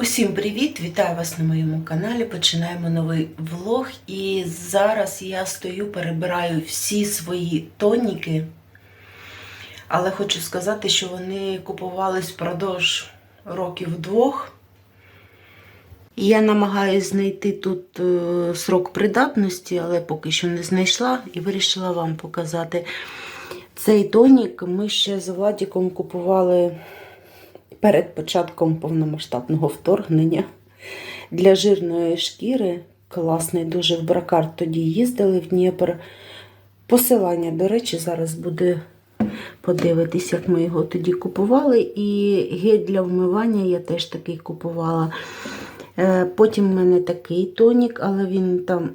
Усім привіт! Вітаю вас на моєму каналі. Починаємо новий влог. І зараз я стою, перебираю всі свої тоніки. Але хочу сказати, що вони купувались впродовж років двох. І Я намагаюся знайти тут е, срок придатності, але поки що не знайшла і вирішила вам показати. Цей тонік ми ще з Владіком купували перед початком повномасштабного вторгнення для жирної шкіри. Класний, дуже в бракар тоді їздили в Дніпр. Посилання, до речі, зараз буде подивитись, як ми його тоді купували. І гель для вмивання я теж такий купувала. Е, Потім в мене такий тонік, але він там,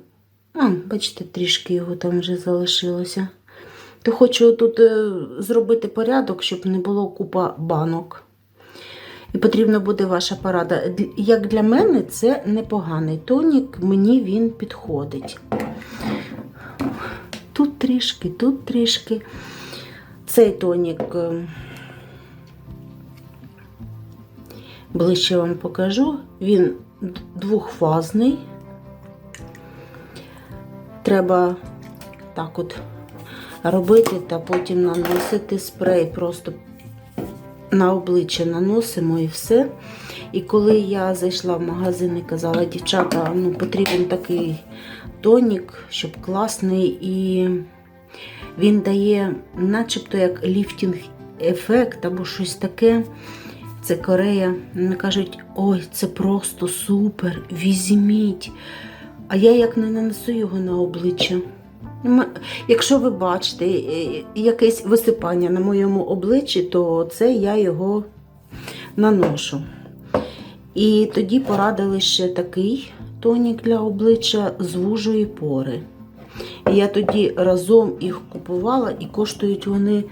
а, бачите, трішки його там вже залишилося. То хочу тут е, зробити порядок, щоб не було купа банок. І потрібна буде ваша порада. Як для мене, це непоганий тонік, мені він підходить. Тут трішки, тут трішки. Цей тонік е, ближче вам покажу. Він двохфазний. Треба так от робити та потім наносити спрей просто на обличчя наносимо і все. І коли я зайшла в магазин і казала, дівчата, ну потрібен такий тонік, щоб класний, і він дає начебто як ліфтінг ефект або щось таке. Це Корея. Вони кажуть, ой, це просто супер, візьміть. А я як не нанесу його на обличчя. Якщо ви бачите е, якесь висипання на моєму обличчі, то це я його наношу. І тоді порадили ще такий тонік для обличчя звужує пори. І я тоді разом їх купувала і коштують вони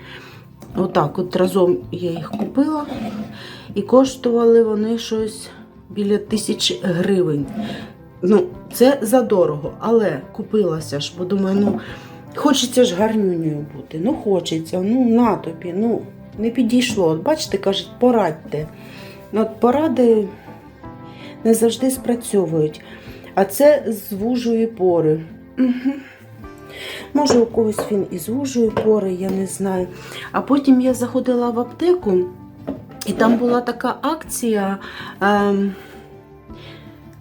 отак. От разом я їх купила, і коштували вони щось біля тисячі гривень. Ну, це задорого, але купилася ж, бо думаю, ну, хочеться ж гарнюнею бути. Ну, хочеться, ну, на тобі, ну, не підійшло. От бачите, кажуть, порадьте. От поради не завжди спрацьовують. А це звужує пори. Угу. Може, у когось він і звужує пори, я не знаю. А потім я заходила в аптеку, і там була така акція. Ем,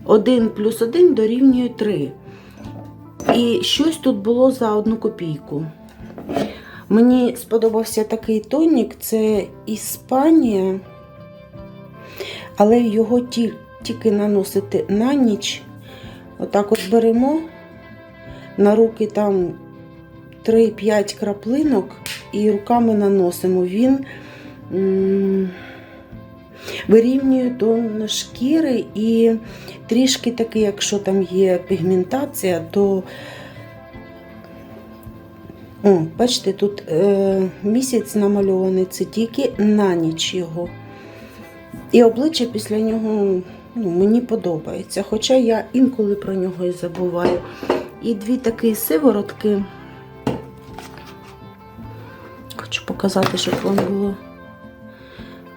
1 плюс 1 дорівнює 3. І щось тут було за одну копійку. Мені сподобався такий тонік, це Іспанія, але його тільки наносити на ніч. Отак от беремо на руки там 3-5 краплинок і руками наносимо. Він м, вирівнює тон шкіри і трішки таки, якщо там є пігментація, то о, бачите, тут е, місяць намальований, це тільки на ніч його. І обличчя після нього ну, мені подобається. Хоча я інколи про нього і забуваю. І дві такі сиворотки. Хочу показати, щоб вам було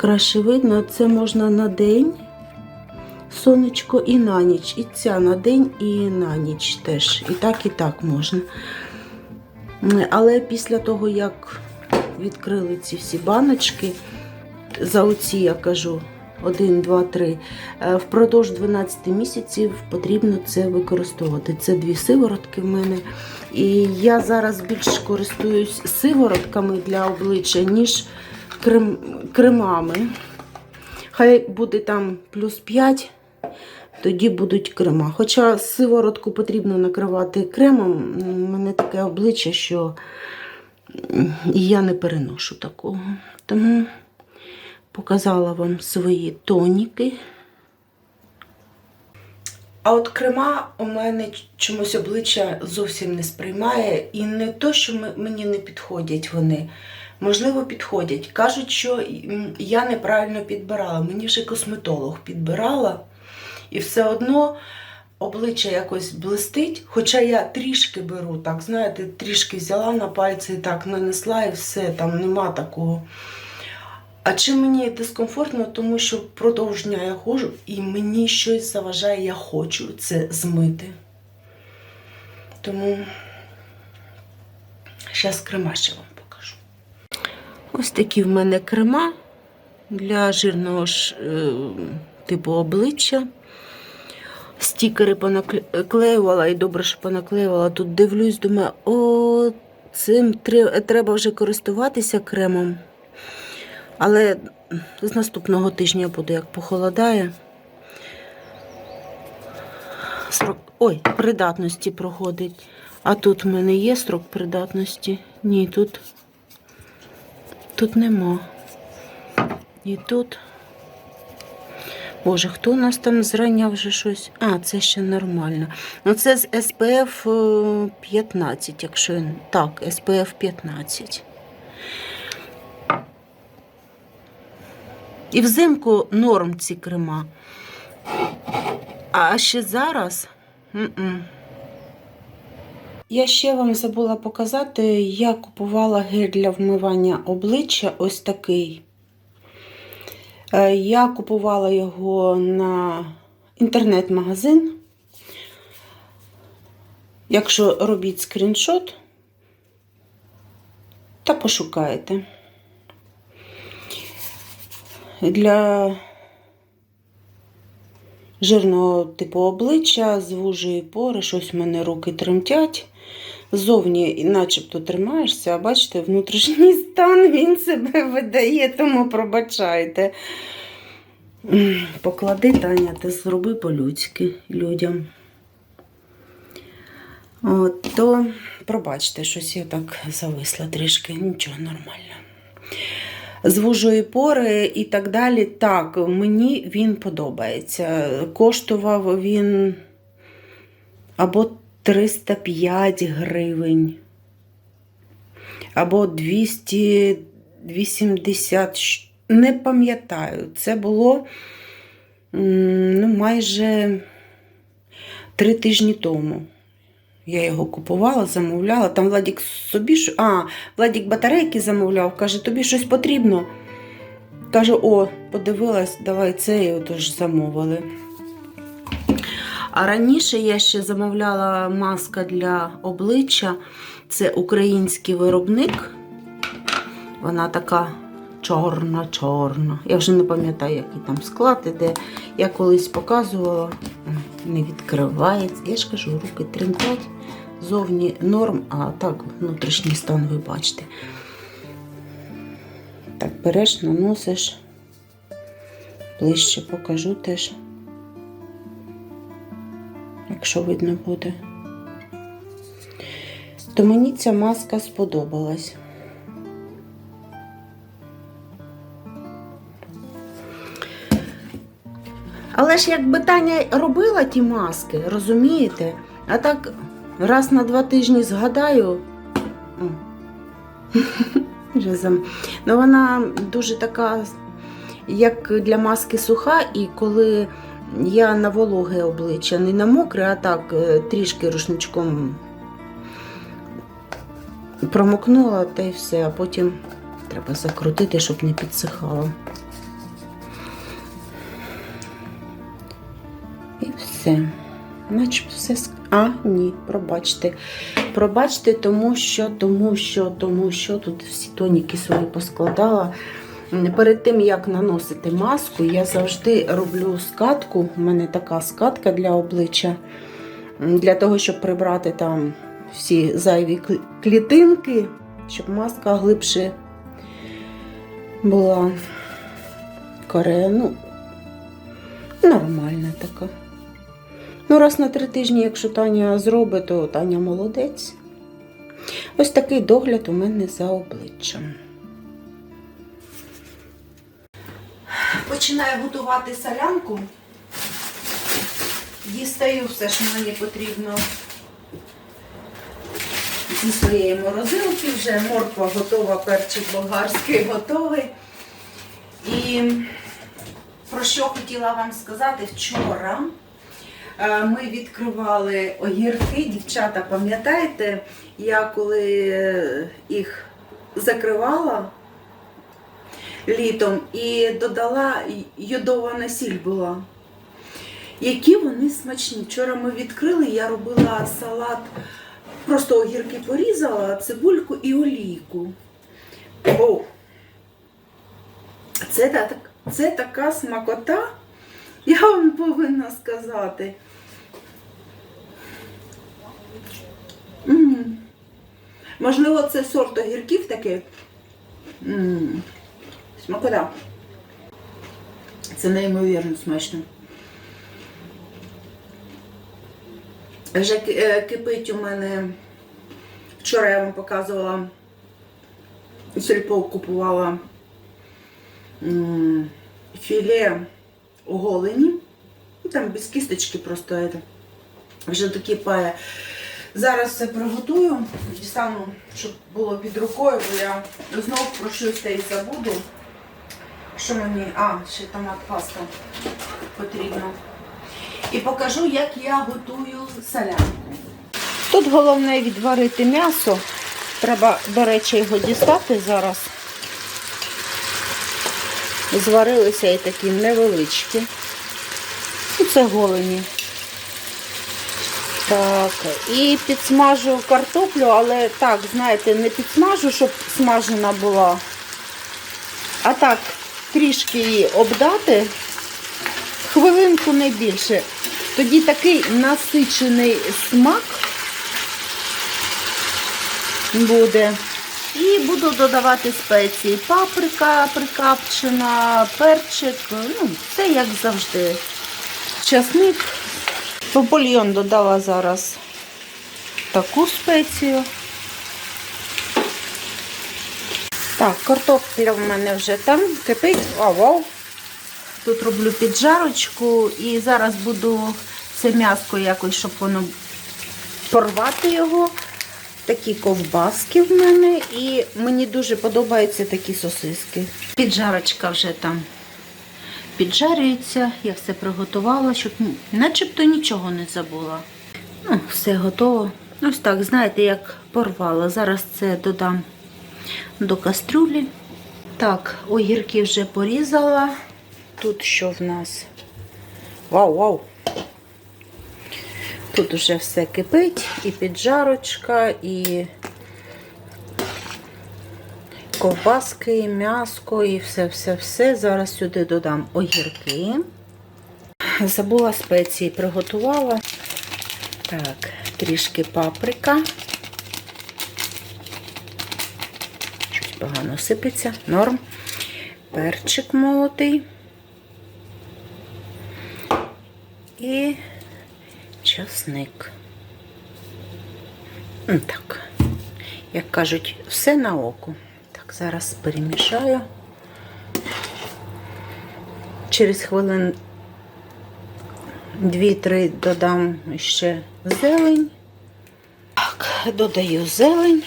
краще видно. Це можна на день, сонечко, і на ніч. І ця на день, і на ніч теж. І так, і так можна. Але після того, як відкрили ці всі баночки, за оці я кажу 1, 2, 3, е, впродовж 12 місяців потрібно це використовувати. Це дві сиворотки в мене. І я зараз більш користуюсь сиворотками для обличчя, ніж крем, кремами. Хай буде там плюс 5, тоді будуть крема. Хоча сиворотку потрібно накривати кремом, у мене таке обличчя, що я не переношу такого. Тому показала вам свої тоніки. А от крема у мене чомусь обличчя зовсім не сприймає. І не то, що мені не підходять вони. Можливо, підходять. Кажуть, що я неправильно підбирала. Мені вже косметолог підбирала. І все одно обличчя якось блистить. Хоча я трішки беру, так, знаєте, трішки взяла на пальці і так нанесла і все, там нема такого. А чи мені дискомфортно, тому що впродовж дня я ходжу і мені щось заважає, я хочу це змити. Тому зараз вам. Ось такі в мене крема для жирного ж, е, типу обличчя. Стікери понаклеювала і добре, що понаклеювала. Тут дивлюсь, думаю, о, цим треба вже користуватися кремом. Але з наступного тижня буде, як похолодає. Срок... Ой, придатності проходить. А тут в мене є срок придатності? Ні, тут. Тут нема. І тут. Боже, хто у нас там зрання вже щось? А, це ще нормально. Ну, це з е, 15, якщо я- так, SPF 15. І взимку норм ці крема. А ще зараз. м-м. Я ще вам забула показати, я купувала гель для вмивання обличчя ось такий. Е, Я купувала його на інтернет-магазин. Якщо робіть скріншот, та пошукаєте. Для жирного типу обличчя звужує пори, щось в мене руки тремтять. Ззовні начебто тримаєшся, а бачите, внутрішній стан він себе видає, тому пробачайте. Поклади, Таня, ти зроби по-людськи людям. От, то пробачте, щось я так зависла трішки, нічого нормально. Звужує пори і так далі. Так, мені він подобається. Коштував він або 305 гривень, або 280. Не пам'ятаю. Це було ну, майже три тижні тому. Я його купувала, замовляла. Там Владік собі а, Владік батарейки замовляв, каже, тобі щось потрібно. Каже, о, подивилась, давай це і отож замовили. А раніше я ще замовляла маска для обличчя. Це український виробник. Вона така чорна-чорна. Я вже не пам'ятаю, який там склад іде. Я колись показувала, не відкривається. Я ж кажу, руки тремтять. Зовні норм, а так внутрішній стан ви бачите. Так, береш, наносиш. Ближче покажу теж. Якщо видно буде. То мені ця маска сподобалась. Ж якби Таня робила ті маски, розумієте? А так раз на два тижні згадаю. Ну, вона дуже така, як для маски суха, і коли я на вологе обличчя, не на мокре, а так е, трішки рушничком промокнула та й все, а потім треба закрутити, щоб не підсихало. Все. Начебто все. А, ні, пробачте. Пробачте, тому що, тому що, тому що тут всі тоніки свої поскладала. Перед тим, як наносити маску, я завжди роблю скатку. У мене така скатка для обличчя. Для того, щоб прибрати там всі зайві клітинки, щоб маска глибше була коре, ну, нормальна така. Ну, раз на три тижні, якщо Таня зробить, то Таня молодець. Ось такий догляд у мене за обличчям. Починаю готувати солянку. Дістаю все, що мені потрібно зі своєї морозилки. Вже морква готова, перчик болгарський готовий. І про що хотіла вам сказати вчора. Е, Ми відкривали огірки, дівчата, пам'ятаєте, я коли е, їх закривала, літом і додала йодована сіль була. Які вони смачні. Вчора ми відкрили, я робила салат, просто огірки порізала, цибульку і олійку. О! Це, це така смакота, я вам повинна сказати. М. Можливо, це сорт огірків такий. М. Смакота. Це неймовірно смачно. Вже е, кипить у мене. Вчора я вам показувала, сільпо купувала м, філе оголені. Ну, Там без кісточки просто это. вже докипає. Зараз все приготую, дістану, щоб було під рукою, бо я знов про щось та й забуду. Що мені. А, ще томат паста потрібно. І покажу, як я готую солянку. Тут головне відварити м'ясо. Треба, до речі, його дістати зараз. Зварилися і такі невеличкі. Ну, Це голені. Так, і підсмажу картоплю, але так, знаєте, не підсмажу, щоб смажена була. А так, трішки її обдати, хвилинку не більше. Тоді такий насичений смак буде. І буду додавати спеції. Паприка прикапчена, перчик, ну, все як завжди. Часник. В бульйон додала зараз таку спецію. Так, картопля в мене вже там кипить. О, вау. Тут роблю піджарочку і зараз буду це м'яско якось, щоб воно порвати його. Такі ковбаски в мене, і мені дуже подобаються такі сосиски. Піджарочка вже там піджарюється, я все приготувала, щоб начебто нічого не забула. Ну, все готово. Ось так, знаєте, як порвала. Зараз це додам до кастрюлі. Так, огірки вже порізала. Тут що в нас? Вау, вау! Тут вже все кипить, і піджарочка, і ковбаски, і м'яско, і все-все-все. Зараз сюди додам огірки. Забула спеції, приготувала. Так, трішки паприка. Щось погано сипеться. Норм. Перчик молотий. І часник. Так, як кажуть, все на око. Так, зараз перемішаю. Через хвилин 2-3 додам ще зелень. Так, додаю зелень.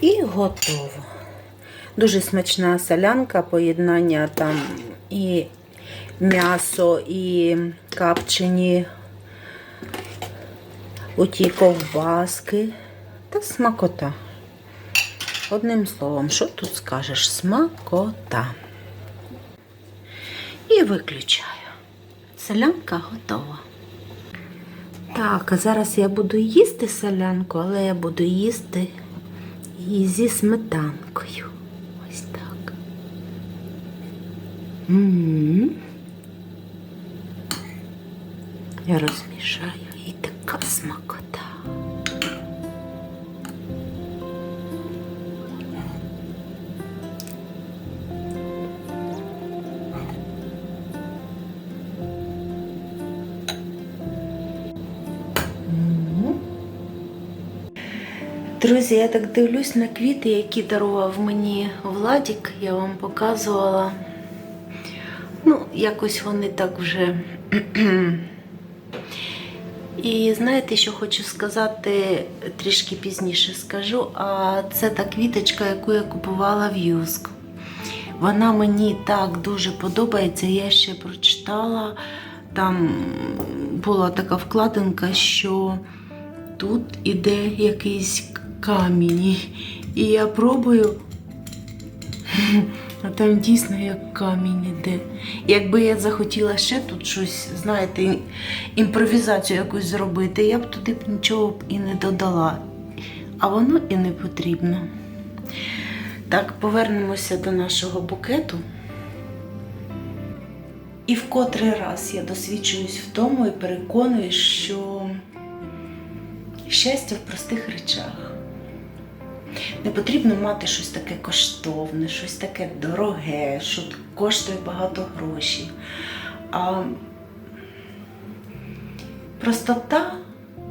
І готово. Дуже смачна солянка, поєднання там і м'ясо, і капчені оті ковбаски та смакота. Одним словом, що тут скажеш? Смакота. І виключаю. Солянка готова. Так, а зараз я буду їсти солянку, але я буду їсти її зі сметанкою. Ось так. М. Я розмішаю і така смакота. Друзі, я так дивлюсь на квіти, які дарував мені Владік, я вам показувала. Якось вони так вже. І знаєте, що хочу сказати, трішки пізніше скажу, а це та квіточка, яку я купувала в Юск. Вона мені так дуже подобається. Я ще прочитала, там була така вкладинка, що тут іде якийсь камінь. І я пробую. А там дійсно як камінь іде. Якби я захотіла ще тут щось, знаєте, імпровізацію якусь зробити, я б туди б нічого б і не додала. А воно і не потрібно. Так, повернемося до нашого букету. І в котрий раз я досвідчуюсь в тому і переконуюсь, що щастя в простих речах. Не потрібно мати щось таке коштовне, щось таке дороге, що коштує багато грошей. А простота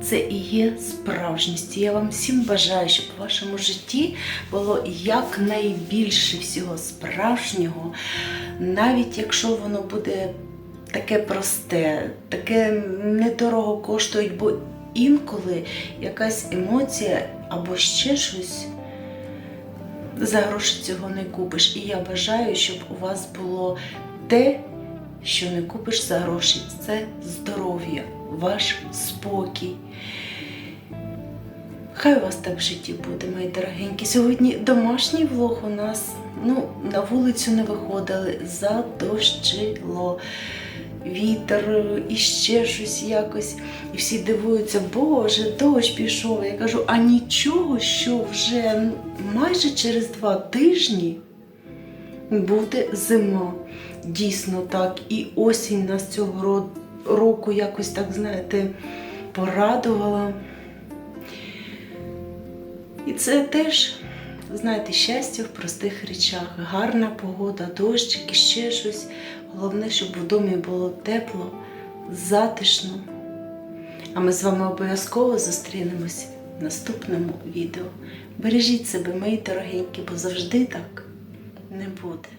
це і є справжність. Я вам всім бажаю, щоб у вашому житті було якнайбільше всього справжнього, навіть якщо воно буде таке просте, таке недорого коштує, бо інколи якась емоція або ще щось за гроші цього не купиш. І я бажаю, щоб у вас було те, що не купиш за гроші. Це здоров'я, ваш спокій. Хай у вас так в житті буде, мої дорогенькі. Сьогодні домашній влог у нас ну, на вулицю не виходили, задощило. Вітер і ще щось якось. І всі дивуються, Боже, дощ пішов. Я кажу, а нічого, що вже майже через два тижні буде зима. Дійсно так. І осінь нас цього року якось так, знаєте, порадувала. І це теж, знаєте, щастя в простих речах. Гарна погода, дощик і ще щось. Головне, щоб в домі було тепло, затишно. А ми з вами обов'язково зустрінемось в наступному відео. Бережіть себе, мої дорогенькі, бо завжди так не буде.